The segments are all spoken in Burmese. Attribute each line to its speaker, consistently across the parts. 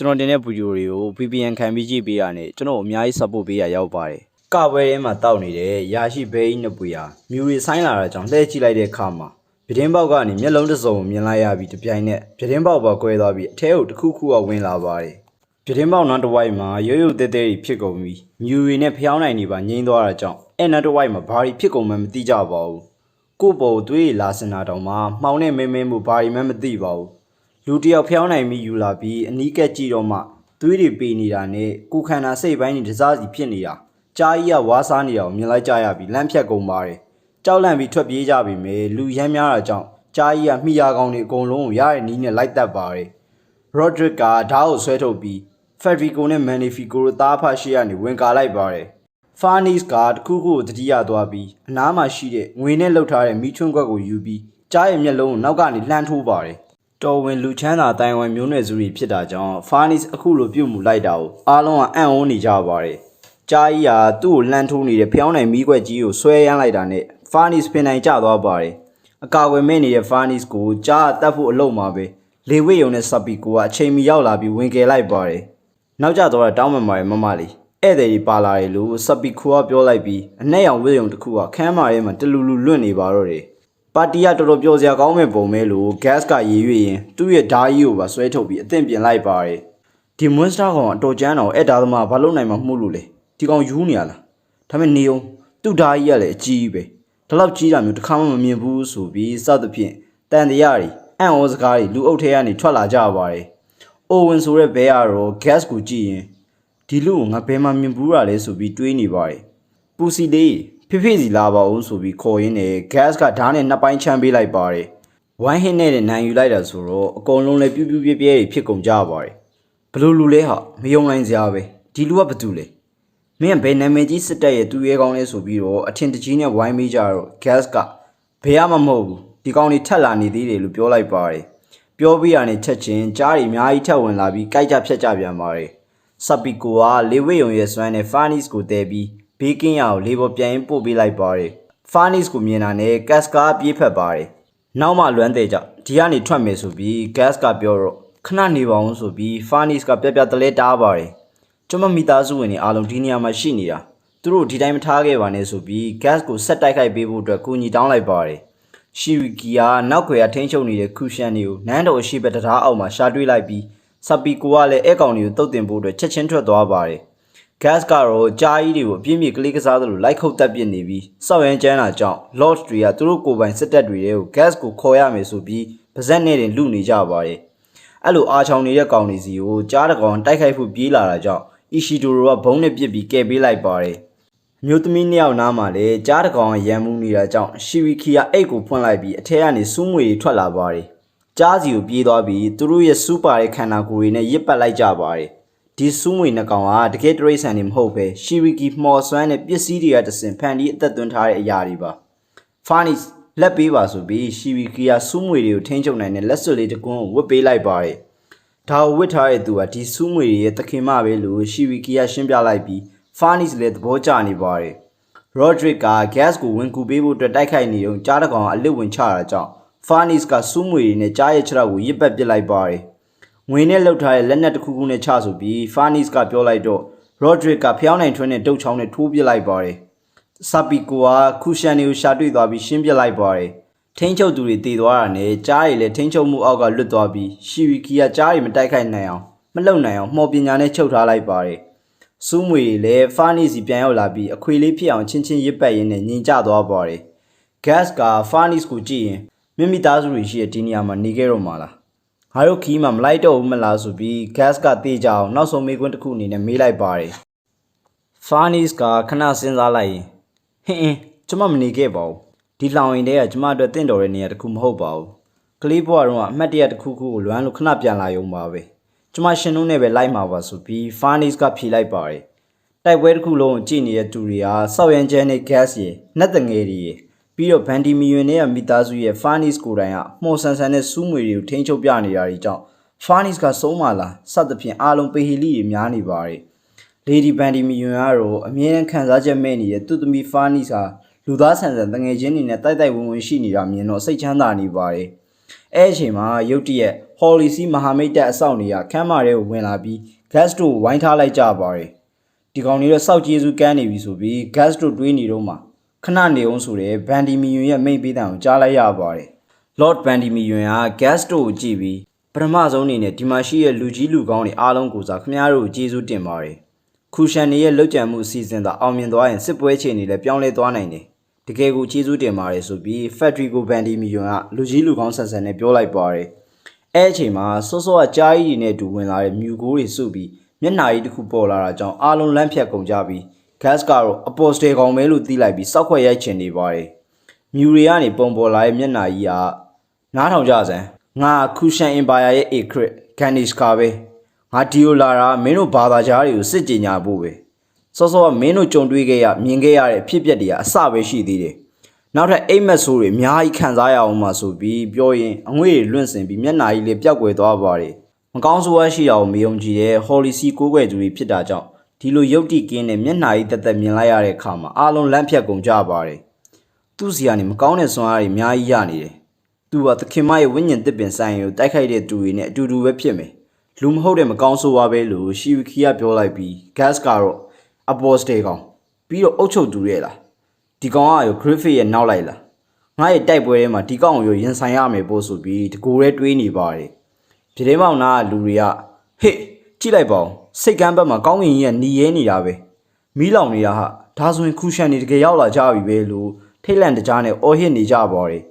Speaker 1: ကျွန်တော်တင်တဲ့ဗီဒီယိုတွေကို VPN ခံပြီးကြည့်ပေးရနဲ့ကျွန်တော်အများကြီး support ပေးရရောက်ပါတယ်ကပွဲထဲမှာတောက်နေတဲ့ရာရှိဘဲကြီးနှစ်ပွေဟာမြူရီဆိုင်လာတာကြောင့်လှည့်ကြည့်လိုက်တဲ့အခါမှာပြတင်းပေါက်ကနေမျက်လုံးတစ်စုံကိုမြင်လိုက်ရပြီးတပြိုင်နက်ပြတင်းပေါက်ပါကွဲသွားပြီးအထဲကိုတစ်ခုခုကဝင်လာပါတယ်ပြတင်းပေါက်နောက်တစ်ဝိုက်မှာရုပ်ရုပ်တဲတဲကြီးဖြစ်ကုန်ပြီးမြူရီနဲ့ဖျောင်းနိုင်နေပါငိမ့်သွားတာကြောင့်အဲ့နောက်တစ်ဝိုက်မှာဘာတွေဖြစ်ကုန်မှမသိကြပါဘူးကိုယ့်ဘော်သွေးလာစင်တာတောင်မှမှောင်နဲ့မင်းမင်းမှုဘာတွေမှမသိပါဘူး လူတစ်ယောက်ဖျောင်းနိုင်ပြီးယူလာပြီးအနီးကပ်ကြည့်တော့မှသွေးတွေပေနေတာနဲ့ကိုယ်ခန္ဓာစိတ်ပိုင်းတွေတစားစီဖြစ်နေတာကြားကြီးကဝါးစားနေတာကိုမြင်လိုက်ကြရပြီးလန့်ဖြတ်ကုန်ပါတယ်ကြောက်လန့်ပြီးထွက်ပြေးကြပြီမယ်လူရမ်းများတာကြောင့်ကြားကြီးကမိယာကောင်တွေအကုန်လုံးကိုရတဲ့နီးနဲ့လိုက်တက်ပါတယ်ရော့ဒရစ်ကဓာတ်ကိုဆွဲထုတ်ပြီးဖက်ဒရီကိုနဲ့မန်နီဖီကိုတို့သားဖရှိကနေဝင်ကာလိုက်ပါတယ်ဖာနီစ်ကတခုခုကိုတတိယသွားပြီးအနားမှာရှိတဲ့ငွေနဲ့လှုပ်ထားတဲ့မီးချွန်းခွက်ကိုယူပြီးကြားရဲ့မျက်လုံးကိုနောက်ကနေလှမ်းထိုးပါတယ် တော်ဝင်လူချမ်းသာတိုင်ဝမ်မျိုးနွယ်စုတွေဖြစ်တာကြောင့်ဖာနီစ်အခုလိုပြုတ်မှုလိုက်တာကိုအားလုံးကအံ့ဩနေကြပါတယ်။ကြားကြီးဟာသူ့ကိုလှမ်းထိုးနေတဲ့ဖျောင်းနိုင်မီးခွက်ကြီးကိုဆွဲရမ်းလိုက်တာနဲ့ဖာနီစ်ပင်နိုင်ကျသွားပါတယ်။အကာအကွယ်မဲ့နေတဲ့ဖာနီစ်ကိုကြားအတက်ဖို့အလုံးမှာပဲလေဝိယုံနဲ့ဆက်ပြီးကိုကအချိန်မီရောက်လာပြီးဝင်ကယ်လိုက်ပါတယ်။နောက်ကျတော့တောင်းပန်ပါတယ်မမလေးဧည့်သည်ကြီးပါလာတယ်လို့ဆက်ပြီးခိုးကပြောလိုက်ပြီးအနဲ့ရောင်ဝိယုံတစ်ခုကခမ်းမာထဲမှာတလူလူလွတ်နေပါတော့တယ်။ ပါတီကတော်တော်ပျော်စရာကောင်းမဲ့ပုံပဲလို့ gas ကရေရွေ့ရင်သူ့ရဲ့ဓာကြီးကိုပါဆွဲထုတ်ပြီးအသင့်ပြင်လိုက်ပါတယ်ဒီ monster ကောင်ကအတော်ကျန်းတော့အဲ့ဒါသမားဘာလို့နိုင်မှာမှုလို့လဲဒီကောင်ယူနေရလားဒါပေမဲ့နေအောင်သူ့ဓာကြီးကလည်းအကြီးပဲဒါလောက်ကြီးတာမျိုးတစ်ခါမှမမြင်ဘူးဆိုပြီးစသဖြင့်တန်တရားတွေအံ့ဩစကားတွေလူအုပ်ထဲကနေထွက်လာကြပါတယ်အိုဝင်ဆိုတဲ့ဘဲကတော့ gas ကိုကြည့်ရင်ဒီလူကိုငါဘယ်မှမြင်ဘူးရလဲဆိုပြီးတွေးနေပါတယ်ပူစီလေး ဖိဖိစီလာပါဦးဆိုပြီးခေါ်ရင်းနဲ့ gas ကဓာတ်နဲ့နှစ်ပိုင်းချမ်းပေးလိုက်ပါတယ်ဝိုင်းဟင်းနဲ့နိုင်ယူလိုက်တာဆိုတော့အကုန်လုံးလည်းပြူးပြူးပြဲပြဲတွေဖြစ်ကုန်ကြပါတယ်ဘလို့လူလဲဟာမယုံနိုင်စရာပဲဒီလူကဘာတူလဲမင်းကဘယ်နာမည်ကြီးစစ်တပ်ရဲ့သူရဲကောင်းလဲဆိုပြီးတော့အထင်တကြီးနဲ့ဝိုင်းမေးကြတော့ gas ကဘယ်မှမဟုတ်ဘူးဒီကောင်တွေထက်လာနေသေးတယ်လို့ပြောလိုက်ပါတယ်ပြောပြရတဲ့ချက်ချင်းကြားတွေအများကြီးထက်ဝင်လာပြီးကြိုက်ကြဖြတ်ကြပြန်ပါတယ်ဆပ်ပီကိုကလေဝိယုံရဲ့စွမ်းနဲ့ဖာနီစ်ကိုတဲပြီး ဘေးကင်းရအောင်လေပေါ်ပြန်ရင်ပို့ပေးလိုက်ပါတယ်ဖာနီစ်ကိုမြင်တာနဲ့ကတ်စကာပြေးဖက်ပါတယ်နောက်မှလွမ်းတဲ့ကြောင့်ဒီကနေထွက်မယ်ဆိုပြီးဂတ်ကပြောတော့ခဏနေပါအောင်ဆိုပြီးဖာနီစ်ကပြက်ပြက်တလဲတားပါတယ်ကျွန်မမိသားစုဝင်တွေအားလုံးဒီနေရာမှာရှိနေတာသူတို့ဒီတိုင်းမထားခဲ့ပါနဲ့ဆိုပြီးဂတ်ကိုဆက်တိုက်ခိုက်ပေးဖို့အတွက်ကူညီတောင်းလိုက်ပါတယ်ရှီဝီကီယာနောက်ခွေကထိန်းချုပ်နေတဲ့ကူရှန်တွေကိုနန်းတော်အရှိဘက်တရားအောက်မှာရှာတွေ့လိုက်ပြီးဆပ်ပီကိုကလည်းအဲကောင်တွေကိုတုတ်တင်ဖို့အတွက်ချက်ချင်းထွက်သွားပါတယ်။ gas ကတော့ကြားကြီးတွေကိုအပြင်းပြေကလေးကစားသလိုလိုက်ခုတ်တက်ပစ်နေပြီးစောက်ရမ်းကျန်းတာကြောင့် lord တွေကသူတို့ကိုယ်ပိုင်စစ်တပ်တွေတွေကို gas ကိုခေါ်ရမယ်ဆိုပြီးပါဇက်နဲ့တင်လူနေကြပါတယ်။အဲ့လိုအာချောင်နေတဲ့ကောင်တွေစီကိုကြားတကောင်တိုက်ခိုက်ဖို့ပြေးလာတာကြောင့်အီရှီဒိုရိုကဘုံနဲ့ပစ်ပြီးကယ်ပေးလိုက်ပါတယ်။မျိုးသမီးနှစ်ယောက်နားမှာလည်းကြားတစ်ကောင်ရမ်းမှုနေတာကြောင့်ရှီဝီခီကအိတ်ကိုဖွင့်လိုက်ပြီးအထက်ကနေစူးမွေတွေထွက်လာပါတယ်။ကြားစီကိုပြေးသွားပြီးသူတို့ရဲ့စူးပါတဲ့ခန္ဓာကိုယ်တွေနဲ့ရစ်ပတ်လိုက်ကြပါတယ်။ ဒီစူးမွေနှစ်ကောင်ကတကယ်တရိတ်ဆန်နေမဟုတ်ပဲရှီဝီကီမှော်ဆွမ်းတဲ့ပစ္စည်းတွေကတစင်ဖန်ပြီးအသက်သွင်းထားတဲ့အရာတွေပါ။ဖာနီစ်လက်ပေးပါဆိုပြီးရှီဝီကီယာစူးမွေတွေကိုထိန်းချုပ်နိုင်တဲ့လက်စွပ်လေးတစ်ကွန်းကိုဝတ်ပေးလိုက်ပါတယ်။ဒါကိုဝတ်ထားတဲ့သူကဒီစူးမွေတွေရဲ့သခင်မပဲလို့ရှီဝီကီယာရှင်းပြလိုက်ပြီးဖာနီစ်လည်းသဘောကျနေပါတယ်။ရော့ဒရစ်က gas ကိုဝင်ကူပေးဖို့အတွက်တိုက်ခိုက်နေုံကြားတစ်ကောင်ကအလစ်ဝင်ချတာကြောင့်ဖာနီစ်ကစူးမွေတွေနဲ့ကြားရဲ့ခြေထောက်ကိုရစ်ပတ်ပစ်လိုက်ပါတယ်။ ငွေနဲ့လှုပ်ထားတဲ့လက်နက်တစ်ခုခုနဲ့ချဆိုပြီးဖာနီစ်ကပြောလိုက်တော့ရော့ဒရစ်ကဖျောင်းနိုင်ထွန်းတဲ့တုတ်ချောင်းနဲ့ထိုးပစ်လိုက်ပါတယ်။ဆပ်ပီကိုကခုရှန်တွေကိုရှာတွေ့သွားပြီးရှင်းပစ်လိုက်ပါတယ်။ထိန်းချုပ်သူတွေတည်သွားတာနဲ့ကြားတွေလည်းထိန်းချုပ်မှုအောက်ကလွတ်သွားပြီးရှီဝီကီကကြားတွေမတိုက်ခိုက်နိုင်အောင်မလှုပ်နိုင်အောင်မှော်ပညာနဲ့ချုပ်ထားလိုက်ပါတယ်။စူးမွေတွေလည်းဖာနီစီပြန်ရောက်လာပြီးအခွေလေးဖြစ်အောင်ချင်းချင်းရစ်ပတ်ရင်းနဲ့ညင်ကျသွားပါတယ်။ gas ကဖာနီစ်ကိုကြည့်ရင်မိမိသားစုတွေရှိတဲ့ဒီနေရာမှာနေခဲ့တော့မှာလား။ ငါတို့ခီးမှာမလိုက်တော့ဘူးမလားဆိုပြီး gas ကတေးကြအောင်နောက်ဆုံးမေးခွန်းတစ်ခုအနေနဲ့မေးလိုက်ပါတယ်။ဖာနီစ်ကခဏစဉ်းစားလိုက်ရင်ဟင်းအင်းကျမမနေခဲ့ပါဘူးဒီလောင်ရင်တည်းကကျမအတွက်တင့်တော်တဲ့နေရာတစ်ခုမဟုတ်ပါဘူးကလေးဘွားတော့အမှတ်တရတစ်ခုခုကိုလွမ်းလို့ခဏပြန်လာရုံပါပဲကျမရှင်တို့နဲ့ပဲလိုက်မှာပါဆိုပြီးဖာနီစ်ကဖြေလိုက်ပါတယ်တိုက်ပွဲတစ်ခုလုံးကိုကြည့်နေတဲ့သူတွေဟာစောက်ရမ်းကျန်းတဲ့ gas ရေနှက်တငယ်တွေရေ ပြီးတော့ဗန်ဒီမီယွန်နဲ့မိသားစုရဲ့ဖာနီစ်ကိုတိုင်ကမှုံဆန်ဆန်နဲ့စူးမွေတွေကိုထိန်းချုပ်ပြနေတာတွေကြောင့်ဖာနီစ်ကဆုံးမလာစသဖြင့်အားလုံးပေဟီလီတွေများနေပါတယ်လေဒီဘန်ဒီမီယွန်ကတော့အမြဲတမ်းခံစားချက်မဲ့နေတဲ့သူ့သမီးဖာနီစာလူသားဆန်ဆန်တငယ်ချင်းတွေနဲ့တိုက်တိုက်ဝန်းဝန်းရှိနေတာမြင်တော့စိတ်ချမ်းသာနေပါတယ်။အဲအချိန်မှာရုတ်တရက်ဟဟော်လီစီမဟာမိတ်တပ်အဆောက်နေရခမ်းမထဲကိုဝင်လာပြီး gas တို့ဝိုင်းထားလိုက်ကြပါတယ်ဒီကောင်တွေတော့စောက်ကျေးဇူးကမ်းနေပြီဆိုပြီး gas တို့တွေးနေတော့မှ ခဏနေအောင်ဆိုတဲ့ဘန်ဒီမီယွန်ရဲ့မိတ်ပေးတံကိုကြားလိုက်ရပါတယ် Lord ဘန်ဒီမီယွန်က gas တို့ကိုကြည့်ပြီးပထမဆုံးအနေနဲ့ဒီမှာရှိတဲ့လူကြီးလူကောင်းတွေအားလုံးကိုစားခမည်းတော်ကိုကျေးဇူးတင်ပါတယ်ခူရှန်နေရဲ့လောက်ကြံမှုအစီအစဉ်သာအောင်မြင်သွားရင်စစ်ပွဲချိန်တွေလည်းပြောင်းလဲသွားနိုင်တယ်တကယ်ကိုကျေးဇူးတင်ပါတယ်ဆိုပြီး Factory ကိုဘန်ဒီမီယွန်ကလူကြီးလူကောင်းဆန်ဆန်နဲ့ပြောလိုက်ပါတယ်အဲ့အချိန်မှာစောစောကကြားကြီးတွေနဲ့အတူဝင်လာတဲ့မြူကိုးတွေစုပြီးမျက်နှာကြီးတစ်ခုပေါ်လာတာကြောင့်အားလုံးလန့်ဖြတ်ကုန်ကြပြီး gas ကတော့အပေါ်စတေကောင်ပဲလို့သိလိုက်ပြီးစောက်ခွက်ရိုက်ချင်နေပါတယ်မြူတွေကနေပုံပေါ်လာတဲ့မျက်နှာကြီးကနားထောင်ကြစမ်းငါခူရှန်အင်ပါယာရဲ့ A crit Ganish ကာပဲငါဒီယိုလာတာမင်းတို့ဘာသာကြားတွေကိုစစ်ကြင်ညာဖို့ပဲစောစောကမင်းတို့ကြုံတွေ့ခဲ့ရမြင်ခဲ့ရတဲ့အဖြစ်အပျက်တွေကအစပဲရှိသေးတယ်နောက်ထပ်အိမ်မက်ဆိုးတွေအများကြီးခံစားရအောင်မှဆိုပြီးပြောရင်အငွေ့တွေလွင့်စင်ပြီးမျက်နှာကြီးလေးပျောက်ကွယ်သွားပါတယ်မကောင်းဆိုးဝါးရှိတာကိုမယုံကြည်တဲ့ဟော်လီစီကိုးကွယ်သူတွေဖြစ်တာကြောင့် ဒီလိုရုပ်တိကင်းတဲ့မျက်နှာကြီးတက်တက်မြင်လိုက်ရတဲ့အခါမှာအားလုံးလန့်ဖြတ်ကုန်ကြပါတယ်သူ့စီကနေမကောင်းတဲ့စွမ်းအားတွေအများကြီးရနေတယ်သူကသခင်မရဲ့ဝိညာဉ်တစ်ပင်ဆိုင်ကိုတိုက်ခိုက်တဲ့သူတွေနဲ့အတူတူပဲဖြစ်မယ်လူမဟုတ်တဲ့မကောင်းဆိုးဝါးပဲလို့ရှီဝီခီကပြောလိုက်ပြီး gas ကတော့အပေါ်စတေကောင်ပြီးတော့အုတ်ချုပ်သူရဲ့လားဒီကောင်ကရော Griffith ရဲ့နောက်လိုက်လားငါရဲ့တိုက်ပွဲထဲမှာဒီကောင်ကိုရောရင်ဆိုင်ရမယ်ပို့ဆိုပြီးတကူရဲတွေးနေပါတယ်ပြည်ထဲမောင်နာကလူတွေကဟေ့ ကြည့်လိုက်ပါဦးစိတ်ကမ်းဘက်မှာကောင်းကင်ကြီးကหนีရဲနေတာပဲမီးလောင်နေတာဟာဒါဆိုရင်ခူရှန်နေတကယ်ရောက်လာကြပြီပဲလို့ထိတ်လန့်တကြားနဲ့အော်ဟစ်နေကြပါတယ်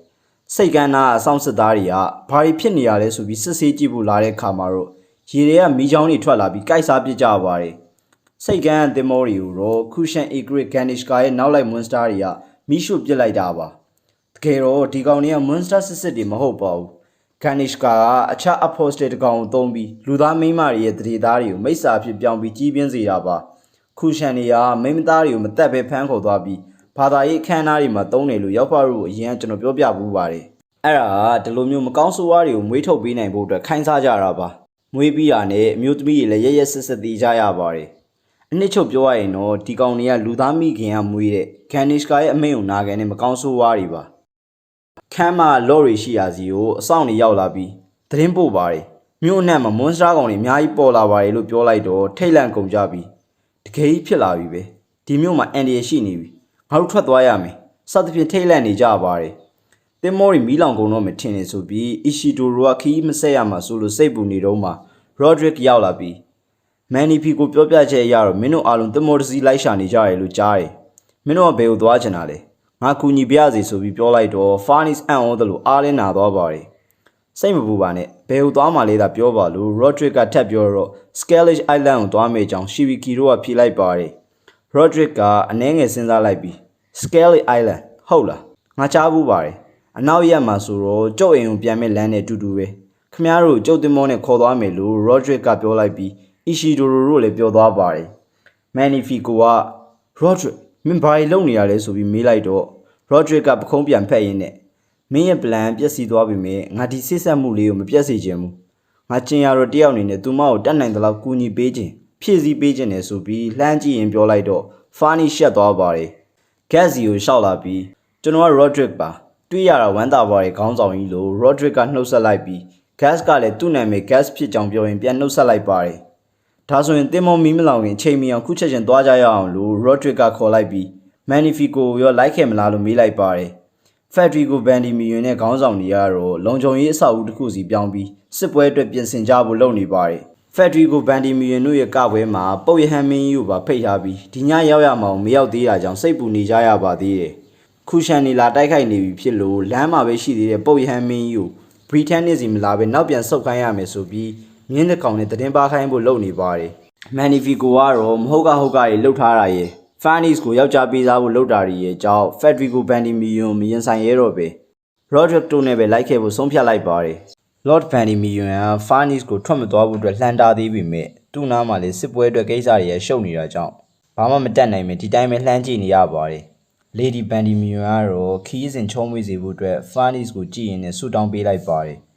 Speaker 1: စိတ်ကမ်းနာကအဆောင်စစ်သားတွေကဘာတွေဖြစ်နေရလဲဆိုပြီးစစ်ဆေးကြည့်ဖို့လာတဲ့ခါမှာတော့ရေတွေကမီးချောင်းတွေထွက်လာပြီးကြိုက်စားပစ်ကြပါတယ်စိတ်ကန်းအသင်းမောတွေကိုတော့ခူရှန်အီဂရစ်ဂန်နစ်ကာရဲ့နောက်လိုက်မွန်စတာတွေကမိရှုပစ်လိုက်တာပါတကယ်တော့ဒီကောင်တွေကမွန်စတာစစ်စစ်တွေမဟုတ်ပါဘူး ဂန်နစ်ကာကအခြားအဖော်စတေတကောင်ကိုသုံးပြီးလူသားမိန်းမတွေရဲ့တရေသားတွေကိုမိစ္ဆာဖြစ်ပြောင်းပြီးကြီးပြင်းစေတာပါခူရှန်တွေကမိန်းမသားတွေကိုမတက်ပဲဖမ်းခေါ်သွားပြီးဘာသာရေးအခမ်းအနားတွေမှာတုံးတယ်လို့ရောက်ဖတို့အရင်ကကျွန်တော်ပြောပြဘူးပါတယ်အဲ့ဒါကဒီလိုမျိုးမကောင်းဆိုးဝါးတွေကိုမွေးထုတ်ပေးနိုင်ဖို့အတွက်ခိုင်းစားကြတာပါမွေးပြီးတာနဲ့အမျိုးသမီးတွေလည်းရရက်စစ်စစ်သေးကြရပါတယ်အနှစ်ချုပ်ပြောရရင်တော့ဒီကောင်တွေကလူသားမိခင်ကမွေးတဲ့ကန်နစ်ကာရဲ့အမိန့်ကိုနာခံတဲ့မကောင်းဆိုးဝါးတွေပါ ခမ်းမလော့ရီရှိရာစီကိုအဆောင်နေရောက်လာပြီးသတင်းပို့ပါတယ်မြို့အနှံ့မှာမွန်စတာကောင်တွေအများကြီးပေါ်လာပါတယ်လို့ပြောလိုက်တော့ထိတ်လန့်ကုန်ကြပြီးတကယ်ကြီးဖြစ်လာပြီပဲဒီမြို့မှာအန်ဒီရရှိနေပြီငါတို့ထွက်သွားရမယ်စသဖြင့်ထိတ်လန့်နေကြပါတယ်တင်မော်ရီမီလောင်ကုန်တော့မထင်နေဆိုပြီးအီရှီတိုရိုကခီးမဆက်ရမှာဆိုလို့စိတ်ပူနေတော့မှရော့ဒရစ်ရောက်လာပြီးမန်နီဖီကိုပြောပြချက်အရတော့မင်းတို့အားလုံးတမော်တစီလိုက်ရှာနေကြရလို့ကြားတယ်။မင်းတို့ကဘယ်ကိုသွားချင်တာလဲ။ ငါကူညီပြရစီဆိုပြီးပြောလိုက်တော့ Farnis အံ့ဩတယ်လို့အားလင်းနာသွားပါတယ်။စိတ်မပူပါနဲ့ဘယ်ကိုသွားမှလဲသာပြောပါလို့ Rodrick ကထပ်ပြောတော့ Scalish Island ကိုသွားမယ်ကြောင်း Shibiki တို့ကဖြေလိုက်ပါတယ်။ Rodrick ကအနှဲငယ်စဉ်းစားလိုက်ပြီး Scalish Island ဟုတ်လားငါကြားဘူးပါတယ်။အနောက်ရက်မှာဆိုတော့ကျုပ်အိမ်ကိုပြန်မဲ့လမ်းနဲ့တူတူပဲ။ခမည်းတော်ကျုပ်တင်မောနဲ့ခေါ်သွားမယ်လို့ Rodrick ကပြောလိုက်ပြီးအီရှီဒိုရိုတို့လည်းပြောသွားပါတယ်။မန်နီဖီကိုက Rodrick မင်းဘာတွေလုပ်နေရလဲဆိုပြီးမေးလိုက်တော့ Rodrick ကပခုံးပြန်ဖက်ရင်းနဲ့မင်းရဲ့ plan ပျက်စီးသွားပြီမြဲငါဒီစစ်ဆက်မှုလေးကိုမပြတ်စေချင်ဘူး။ငါကျင်ရတော့တယောက်အနေနဲ့သူမကိုတတ်နိုင်တဲ့လောက်ကူညီပေးခြင်းဖြည့်ဆည်းပေးခြင်းနဲ့ဆိုပြီးလှမ်းကြည့်ရင်ပြောလိုက်တော့ Fanny ရှက်သွားပါတယ်။ Gazi ကိုရှောက်လာပြီးကျွန်တော်က Rodrick ပါတွေ့ရတာဝမ်းသာပါတယ်ခေါင်းဆောင်ကြီးလို့ Rodrick ကနှုတ်ဆက်လိုက်ပြီး Gas ကလည်းသူ့နာမည် Gas ဖြစ်ကြောင်းပြောရင်ပြန်နှုတ်ဆက်လိုက်ပါတယ်။ ဒါဆိုရင်တင်မောမီမလောင်ခင်ချိန်မီအောင်ခုချက်ချင်းသွားကြရအောင်လို့ Rodrick ကခေါ်လိုက်ပြီး Magnifico ကိုရောလိုက်ခဲ့မလားလို့မေးလိုက်ပါတယ်။ Federico Bandimio နဲ့ခေါင်းဆောင်တွေကတော့လုံခြုံရေးအဆောက်အဦတစ်ခုစီပြောင်းပြီးစစ်ပွဲအတွက်ပြင်ဆင်ကြဖို့လုပ်နေပါတယ်။ Federico Bandimio တို့ရဲ့ကပွဲမှာပုတ်ရဟန်းမင်းကြီးကိုပါဖိတ်ထားပြီးဒီညရောက်ရမအောင်မရောက်သေးတာကြောင့်စိတ်ပူနေကြရပါသေးတယ်။ခုရှန်နေလာတိုက်ခိုက်နေပြီဖြစ်လို့လမ်းမှာပဲရှိသေးတဲ့ပုတ်ရဟန်းမင်းကြီးကိုဘရီတန်နစ်စီမလာပဲနောက်ပြန်ဆုတ်ခိုင်းရမယ်ဆိုပြီး မြင်းတစ်ကောင်နဲ့တည်င်းပါခိုင်းဖို့လုပ်နေပါတယ်။မန်နီဖီကိုကတော့မဟုတ်ကဟုတ်ကတွေလှုပ်ထားတာရဲ့ Fanis ကိုယောက်ျားပေးစားဖို့လုပ်တာတွေရဲ့ကြောင့် Federico Bandimio မရင်ဆိုင်ရဲတော့ပဲ Rodrick တို့နဲ့ပဲလိုက်ခဲ့ဖို့ဆုံးဖြတ်လိုက်ပါတယ်။ Lord Bandimio က Fanis ကိုထွက်မသွားဖို့အတွက်လှမ်းတားသေးပေမဲ့သူ့နားမှာလည်းစစ်ပွဲအတွက်ကိစ္စတွေရရှုပ်နေတာကြောင့်ဘာမှမတတ်နိုင်ပဲဒီတိုင်းပဲလှမ်းကြည့်နေရပါတယ်။ Lady Bandimio ကတော့ခီးစဉ်ချုံးမွေးစေဖို့အတွက် Fanis ကိုကြည့်ရင်လည်းဆူတောင်းပေးလိုက်ပါတယ်။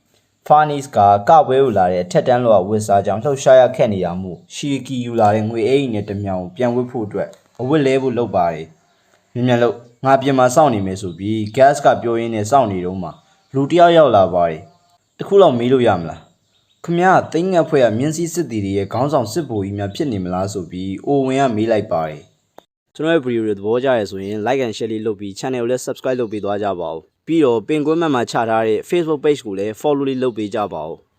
Speaker 1: Farnis ကကပွဲကိုလာတဲ့အထက်တန်းလောကဝစ်စားကြောင့်လှုပ်ရှားရခက်နေတာမို့ရှီကီယူလာတဲ့ငွေအိမ်နဲ့တမြောင်ပြန်ဝစ်ဖို့အတွက်အဝစ်လဲဖို့လုပ်ပါတယ်။မြင်မြန်လို့ငါပြင်မှာစောင့်နေမယ်ဆိုပြီး gas ကပြောရင်းနဲ့စောင့်နေတော့မှလူတယောက်ရောက်လာပါတယ်။တခုလောက်မေးလို့ရမလား။ခမရတိတ်ငတ်ဖွဲ့ကမြင်းစည်းစစ်တီတွေရဲ့ခေါင်းဆောင်စစ်ဗိုလ်ကြီးများဖြစ်နေမလားဆိုပြီးအိုဝင်ကမေးလိုက်ပါတယ်။ကျွန်တော်ရဲ့ဗီဒီယိုတွေသဘောကျရယ်ဆိုရင် like and share လေးလုပ်ပြီး channel ကိုလည်း subscribe လုပ်ပေးသွားကြပါဦး။ ပြီးတော့ပင်ကွင်းမှတ်မှာချထားတဲ့ Facebook page ကိုလည်း follow လေးလုပ်ပေးကြပါဦး